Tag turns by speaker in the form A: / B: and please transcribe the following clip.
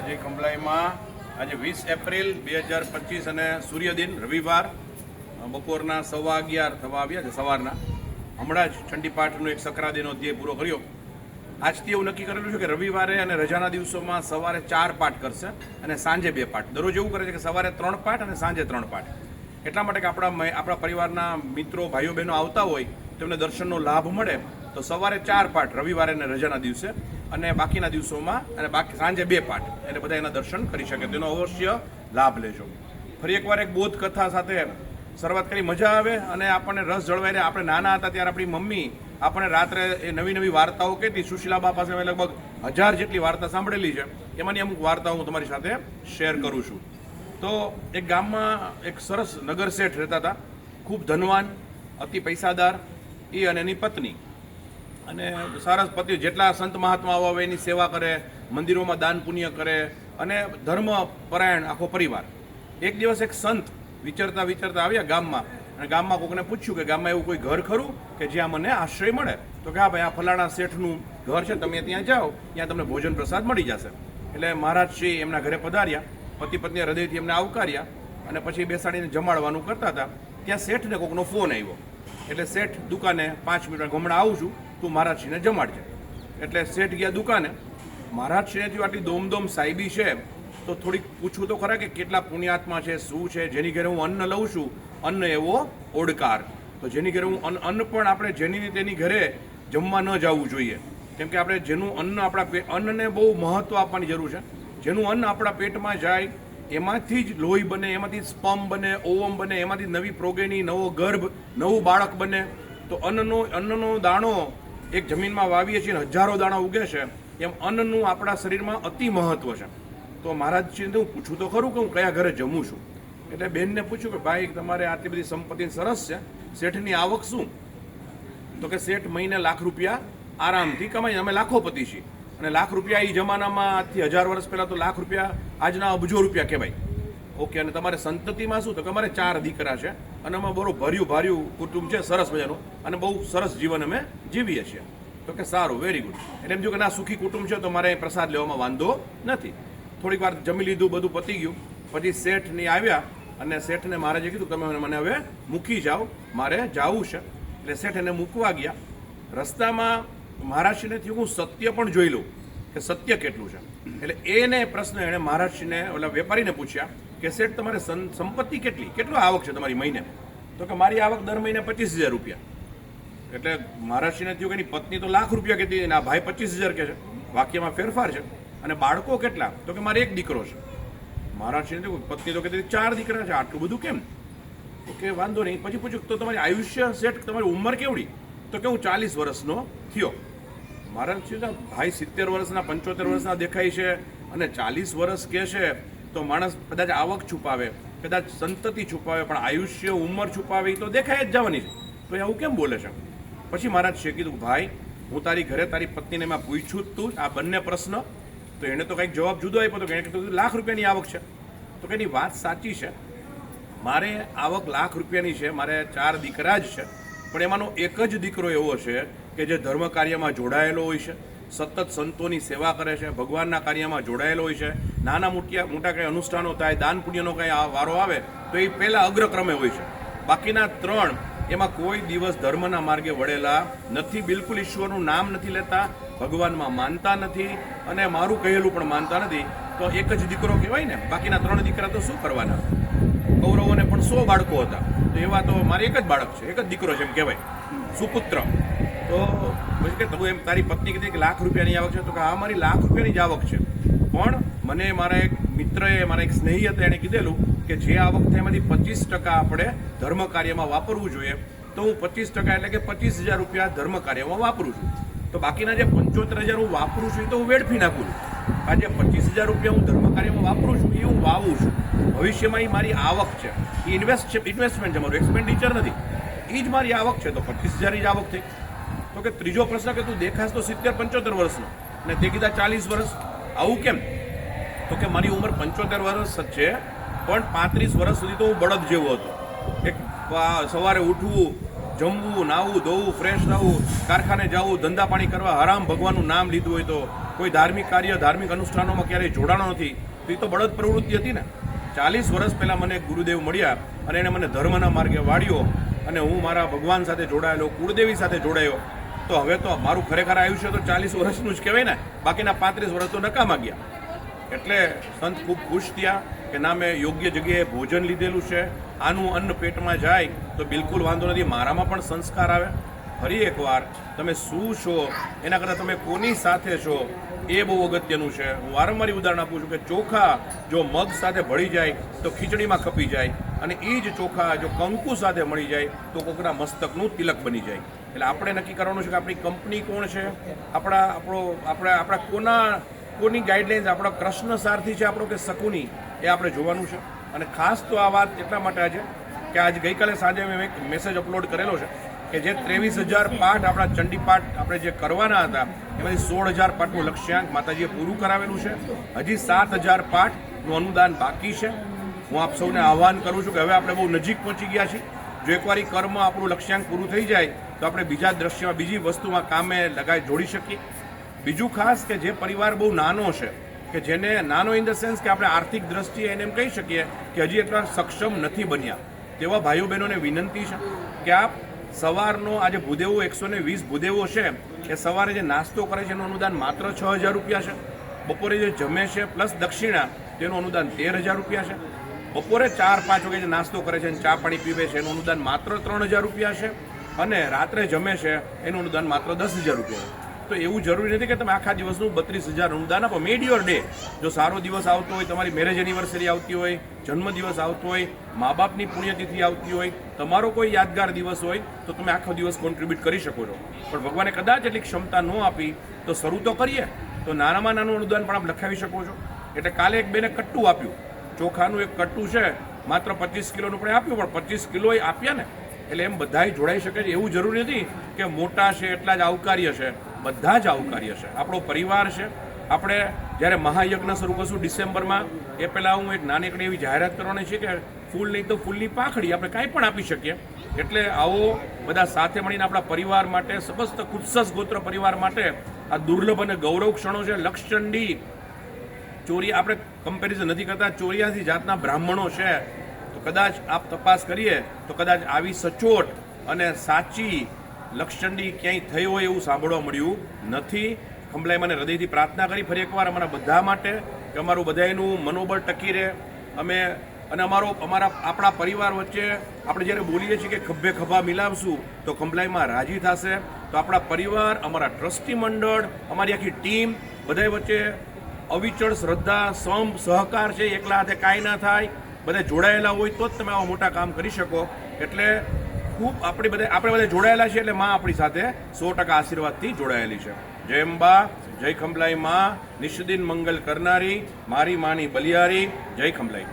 A: જય કમલાઈમાં આજે વીસ એપ્રિલ બે અને સૂર્યદિન, રવિવાર બપોરના સવા અગિયાર થવા આવ્યા છે, સવારના. હમણાં જ ચંડીપાઠનો એક સકરાદીનો ધ્યેય પૂરો કર્યો. આજથી એવું નક્કી કરેલું છે કે રવિવારે અને રજાના દિવસોમાં સવારે ચાર પાઠ કરશે અને સાંજે બે પાઠ. દરરોજ એવું કરે છે કે સવારે ત્રણ પાઠ અને સાંજે ત્રણ પાઠ. એટલા માટે કે આપણા આપણા પરિવારના મિત્રો ભાઈઓ બહેનો આવતા હોય, તેમને દર્શનનો લાભ મળે, તો સવારે ચાર પાઠ રવિવારે અને રજાના દિવસે. અને બાકીના દિવસોમાં અને બાકી સાંજે બે પાઠ એટલે બધા એના દર્શન કરી શકે. તેનો અવશ્ય લાભ લેજો. ફરી એકવાર એક બોધ કથા સાથે શરૂઆત કરી. મજા આવે અને આપણને રસ જળવાઈ રહે. આપણે નાના હતા ત્યારે આપણી મમ્મી આપણે રાત્રે એ નવી નવી વાર્તાઓ કહેતી. સુશીલાબા પાસે મેં લગભગ હજાર જેટલી વાર્તા સાંભળેલી છે. એમાંની અમુક વાર્તાઓ હું તમારી સાથે શેર કરું છું. તો એક ગામમાં એક સરસ નગર શેઠ રહેતા હતા. ખૂબ ધનવાન, અતિ પૈસાદાર, એ અને એની પત્ની. અને સારા પતિ જેટલા સંત મહાત્માઓ આવે, એની સેવા કરે, મંદિરોમાં દાન પુણ્ય કરે અને ધર્મ પરાયણ આખો પરિવાર. એક દિવસ એક સંત વિચારતા વિચારતા આવ્યા ગામમાં અને ગામમાં કોકને પૂછ્યું કે ગામમાં એવું કોઈ ઘર ખરું કે જ્યાં મને આશ્રય મળે? તો કે હા ભાઈ, આ ફલાણા શેઠનું ઘર છે, તમે ત્યાં જાઓ, ત્યાં તમને ભોજન પ્રસાદ મળી જશે. એટલે મહારાજ શ્રી એમના ઘરે પધાર્યા, પતિ પત્ની હૃદયથી એમને આવકાર્યા અને પછી બેસાડીને જમાડવાનું કરતા હતા. ત્યાં શેઠને કોકનો ફોન આવ્યો. એટલે શેઠ દુકાને પાંચ મિનિટ હમણાં આવું છું. તું મહારાજશ્રીને જમાડજે. એટલે શેઠ ગયા દુકાને મહારાજશ્રીને થયું આટલી દોમદોમ સાહેબી છે, તો થોડીક પૂછવું તો ખરા કે કેટલા પુણ્યાત્મા છે, શું છે? જેની ઘરે હું અન્ન લઉં છું, અન્ન એવો ઓડકાર. તો જેની ઘરે હું અન્ન પણ આપણે જેની તેની ઘરે જમવા ન જવું જોઈએ. કેમ કે આપણે જેનું અન્ન આપણા અન્નને બહુ મહત્વ આપવાની જરૂર છે. જેનું અન્ન આપણા પેટમાં જાય, એમાંથી જ લોહી બને, એમાંથી સ્પમ બને, ઓવમ બને, એમાંથી નવી પ્રોગેની, નવો ગર્ભ, નવું બાળક બને. તો અન્નનો અન્નનો દાણો એક જમીનમાં વાવીએ છીએ અને હજારો દાણા ઉગે છે, એમ અન્નનું આપણા શરીરમાં અતિ મહત્વ છે. તો મહારાજજીને હું પૂછું તો ખરું કે હું કયા ઘરે જમું છું? એટલે બેનને પૂછ્યું કે ભાઈ, તમારે આટલી બધી સંપત્તિ સરસ છે, શેઠની આવક શું? તો કે શેઠ મહિને લાખ રૂપિયા આરામથી કમાઈ અમે લાખોપતિ છીએ. અને લાખ રૂપિયા એ જમાનામાં આજથી હજાર વર્ષ પહેલાં તો લાખ રૂપિયા આજના અબજો રૂપિયા કહેવાય. ઓકે, અને તમારે સંતતિમાં શું? તો કે અમારે ચાર દીકરા છે, અને અમે બરો ભર્યું, ભાર્યું કુટુંબ છે, સરસ મજાનું, અને બહુ સરસ જીવન અમે જીવીએ છીએ. તો કે સારું વેરી ગુડ એટલે એમ જો કે ના, સુખી કુટુંબ છે, તો મારે પ્રસાદ લેવામાં વાંધો નથી. થોડીક વાર જમી લીધું, બધું પતી ગયું. પછી શેઠની આવ્યા, અને શેઠને મહારાજે કીધું, તમે મને હવે મૂકી જાઓ, મારે જાવું છે. એટલે શેઠ એને મૂકવા ગયા. રસ્તામાં મહારાષ્ટ્રીને થયું, હું સત્ય પણ જોઈ લઉં, કે સત્ય કેટલું છે. એટલે એને પ્રશ્ન એણે મહારાષ્ટ્રીને ઓલા વેપારીને પૂછ્યા કે શેઠ તમારે સંપત્તિ કેટલી? કેટલો આવક છે તમારી મહિને તો કે મારી આવક દર મહિને પચીસ હજાર રૂપિયા. એટલે મહારાષ્ટ્રીને થયું કે એની પત્ની તો લાખ રૂપિયા કહેતી અને આ ભાઈ પચીસ હજાર કહે છે. વાક્યમાં ફેરફાર છે. અને બાળકો કેટલા? તો કે મારે એક દીકરો છે. મહારાષ્ટ્રીને પત્ની તો કહેતી ચાર દીકરા છે. આટલું બધું કેમ? તો કે વાંધો નહીં. પછી પૂછ્યું તો તમારી આયુષ્ય સેટ તમારી ઉંમર કેવડી? તો કે હું ચાલીસ વર્ષનો થયો. મારા ભાઈ સિત્તેર વર્ષના, પંચોતેર વર્ષના દેખાય છે અને ચાલીસ વર્ષ કહે છે. તો માણસ કદાચ આવક છુપાવે, કદાચ સંતતિ છુપાવે, પણ આયુષ્ય, ઉંમર છુપાવે એ તો દેખાય જ જવાની છે. તો એ આવું કેમ બોલે છે? પછી મહારાજ છે કીધું, ભાઈ, હું તારી ઘરે તારી પત્નીને મેં પૂછ્યું જ તું આ બંને પ્રશ્ન. તો એણે તો કંઈક જવાબ જુદો આપ્યો તો એણે કીધું લાખ રૂપિયાની આવક છે. તો કે વાત સાચી છે. મારે આવક લાખ રૂપિયાની છે, મારે ચાર દીકરા જ છે. પણ એમાંનો એક જ દીકરો એવો છે કે જે ધર્મ કાર્યમાં જોડાયેલો હોય છે. સતત સંતોની સેવા કરે છે, ભગવાનના કાર્યમાં જોડાયેલો હોય છે. નાના મોટિયા, મોટા કંઈ અનુષ્ઠાનો થાય, દાન પુણ્યનો કંઈ વારો આવે, તો એ પહેલાં અગ્રક્રમે હોય છે. બાકીના ત્રણ, એમાં કોઈ દિવસ ધર્મના માર્ગે વળેલા નથી, બિલકુલ ઈશ્વરનું નામ નથી લેતા, ભગવાનમાં માનતા નથી અને મારું કહેલું પણ માનતા નથી. તો એક જ દીકરો કહેવાય ને, બાકીના ત્રણ દીકરા તો શું કરવાના? કૌરવોને પણ સો બાળકો હતા. તો એવા તો મારે એક જ બાળક છે, એક જ દીકરો છે એમ કહેવાય. સુપુત્ર. તો પછી કે તું એમ તારી પત્ની કીધી કે લાખ રૂપિયાની આવક છે, તો કે આ મારી લાખ રૂપિયાની જ આવક છે. પણ મને મારા એક મિત્રએ, મારા એક સ્નેહી હતા એણે કીધેલું કે જે આવક થાય એમાંથી પચીસ ટકા આપણે ધર્મ કાર્યમાં વાપરવું જોઈએ. તો હું પચીસ ટકા એટલે કે પચીસ હજાર રૂપિયા ધર્મ કાર્યમાં વાપરું છું. તો બાકીના જે પંચોતેર હજાર હું વાપરું છું એ તો હું વેડફી નાખું છું. આ જે પચીસ હજાર રૂપિયા હું ધર્મ કાર્યમાં વાપરું છું એ હું વાવું છું. ભવિષ્યમાં એ મારી આવક છે. એ ઇન્વેસ્ટ છે ઇન્વેસ્ટમેન્ટ છે, મારું એક્સપેન્ડિચર નથી. એ જ મારી આવક છે. તો પચીસ હજારની જ આવક થઈ. તો કે ત્રીજો પ્રશ્ન કે તું દેખાશ તો સિત્તેર પંચોતેર વર્ષનો. અને તે કીધા ચાલીસ વર્ષ. આવું કેમ? તો કે મારી ઉંમર પંચોતેર વર્ષ જ છે, પણ પાંત્રીસ વર્ષ સુધી તો હું બળદ જેવો હતો. એક સવારે ઉઠવું, જમવું, નાહવું, ધોવું ફ્રેશ થવું, કારખાને જવું, ધંધા પાણી કરવા, હરામ ભગવાનનું નામ લીધું હોય તો. કોઈ ધાર્મિક કાર્ય, ધાર્મિક અનુષ્ઠાનોમાં ક્યારેય જોડાણો નથી. તો એ તો બળદ પ્રવૃત્તિ હતી ને. ચાલીસ વર્ષ પહેલાં મને ગુરુદેવ મળ્યા અને એણે મને ધર્મના માર્ગે વાળ્યો અને હું મારા ભગવાન સાથે જોડાયેલો, કુળદેવી સાથે જોડાયો. તો હવે તો મારું ખરેખર આયુષ્ય તો ચાલીસ વર્ષનું જ કહેવાય ને. બાકીના પાંત્રીસ વર્ષ તો નકામા ગયા. એટલે સંત ખૂબ ખુશ થયા કે ના, મેં યોગ્ય જગ્યાએ ભોજન લીધેલું છે. આનું અન્ન પેટમાં જાય તો બિલકુલ વાંધો નથી. મારામાં પણ સંસ્કાર આવે. ફરી એકવાર તમે શું છો? એના કરતાં તમે કોની સાથે છો? એ બહુ અગત્યનું છે. હું વારંવાર ઉદાહરણ આપું છું કે ચોખા જો મગ સાથે ભળી જાય તો ખીચડીમાં ખપી જાય. અને એ જ ચોખા જો કંકુ સાથે મળી જાય, તો કોકના મસ્તકનું તિલક બની જાય. એટલે આપણે નક્કી કરવાનું છે કે આપણી કંપની કોણ છે? આપણા, આપણો, આપણા આપણા કોના, કોની ગાઈડલાઇન્સ આપણા કૃષ્ણ સારથી છે આપણો કે શકુની, એ આપણે જોવાનું છે. અને ખાસ તો આ વાત એટલા માટે આજે કે આજ ગઈકાલે સાંજે મેં એક મેસેજ અપલોડ કરેલો છે કે જે ત્રેવીસ હજાર પાઠ આપણા ચંડી પાઠ આપણે જે કરવાના હતા, એમાંથી સોળ હજાર પાઠનું લક્ષ્યાંક માતાજીએ પૂરું કરાવેલું છે. હજી સાત હજાર પાઠનું અનુદાન બાકી છે. હું આપ સૌને આહવાન કરું છું કે હવે આપણે બહુ નજીક પહોંચી ગયા છીએ. જો એકવાર કર્મ આપણું લક્ષ્યાંક પૂરું થઈ જાય, તો આપણે બીજા દ્રશ્યમાં, બીજી વસ્તુમાં કામે લગાવી જોડી શકીએ. બીજું ખાસ કે જે પરિવાર બહુ નાનો છે, કે જેને નાનો ઇન ધ સેન્સ કે આપણે આર્થિક દ્રષ્ટિએ એને એમ કહી શકીએ કે હજી એટલા સક્ષમ નથી બન્યા. તેવા ભાઈઓ બહેનોને વિનંતી છે કે આપ સવારનો આજે ભૂદેવો એકસો ને વીસ ભૂદેવો છે, એ સવારે જે નાસ્તો કરે છે એનું અનુદાન માત્ર છ હજાર રૂપિયા છે. બપોરે જે જમે છે, પ્લસ દક્ષિણા, તેનું અનુદાન તેર હજાર રૂપિયા છે. બપોરે ચાર, પાંચ વાગે જે નાસ્તો કરે છે અને ચા પાણી પીવે છે, એનું અનુદાન માત્ર ત્રણ હજાર રૂપિયા છે અને રાત્રે જમે છે, એનું અનુદાન માત્ર દસ હજાર રૂપિયા તો એવું જરૂરી નથી કે તમે આખા દિવસનું બત્રીસ હજાર અનુદાન આપો. મેડ યોર ડે જો સારો દિવસ આવતો હોય, તમારી મેરેજ એનિવર્સરી આવતી હોય જન્મદિવસ આવતો હોય મા બાપની પુણ્યતિથિ આવતી હોય, તમારો કોઈ યાદગાર દિવસ હોય, તો તમે આખો દિવસ કોન્ટ્રીબ્યુટ કરી શકો છો. પણ ભગવાને કદાચ એટલી ક્ષમતા ન આપી, તો શરૂ તો કરીએ. તો નાનામાં નાનું અનુદાન પણ આપ લખાવી શકો છો. એટલે કાલે એક બેને કટ્ટું આપ્યું. ચોખાનું એક કટ્ટું છે, માત્ર પચીસ કિલોનું પણ આપ્યું, પણ પચીસ કિલો આપ્યા ને, એટલે એમ બધાય જોડાઈ શકે છે. એવું જરૂરી નથી કે મોટા છે એટલા જ આવકાર્ય છે, બધા જ આવકાર્ય છે. આપણો પરિવાર છે, આપણે જ્યારે મહાયજ્ઞ શરૂ કરશું ડિસેમ્બરમાં, એ પહેલાં હું એક નાનકડી એવી જાહેરાત કરવાની છે કે ફૂલ નહીં તો ફૂલની પાંખડી આપણે કાંઈ પણ આપી શકીએ. એટલે આવો બધા સાથે મળીને આપણા પરિવાર માટે, સમસ્ત કુત્સસ ગોત્ર પરિવાર માટે આ દુર્લભ અને ગૌરવ ક્ષણો છે. લક્ષચંડી ચોરી આપણે કમ્પેરિઝન નથી કરતા. ચોર્યાસી જાતના બ્રાહ્મણો છે. તો કદાચ આપ તપાસ કરીએ, તો કદાચ આવી સચોટ અને સાચી લક્ષચંડી ક્યાંય થઈ હોય એવું સાંભળવા મળ્યું નથી. ખંભલાઈ મને હૃદયથી પ્રાર્થના કરી ફરી એકવાર અમારા બધા માટે કે અમારું બધાનું મનોબળ ટકી રહે. અમે અને અમારો અમારા આપણા પરિવાર વચ્ચે આપણે જ્યારે બોલીએ છીએ કે ખભે ખભા મિલાવશું, તો ખંભલાઈમાં રાજી થશે. તો આપણા પરિવાર, અમારા ટ્રસ્ટી મંડળ, અમારી આખી ટીમ બધા વચ્ચે અવિચળ શ્રદ્ધા સમ સહકાર છે, એકલા હાથે કાંઈ ના થાય, બધા જોડાયેલા હોય તો જ તમે આવા મોટા કામ કરી શકો. એટલે ખૂબ આપણે બધા આપણે બધા જોડાયેલા છીએ એટલે માં આપણી સાથે સો ટકા આશીર્વાદથી જોડાયેલી છે. જય અંબા, જય ખંભલાઈ માં, નિષ્દિન મંગલ કરનારી, મારી માની બલિયારી જય ખંભલાઈ.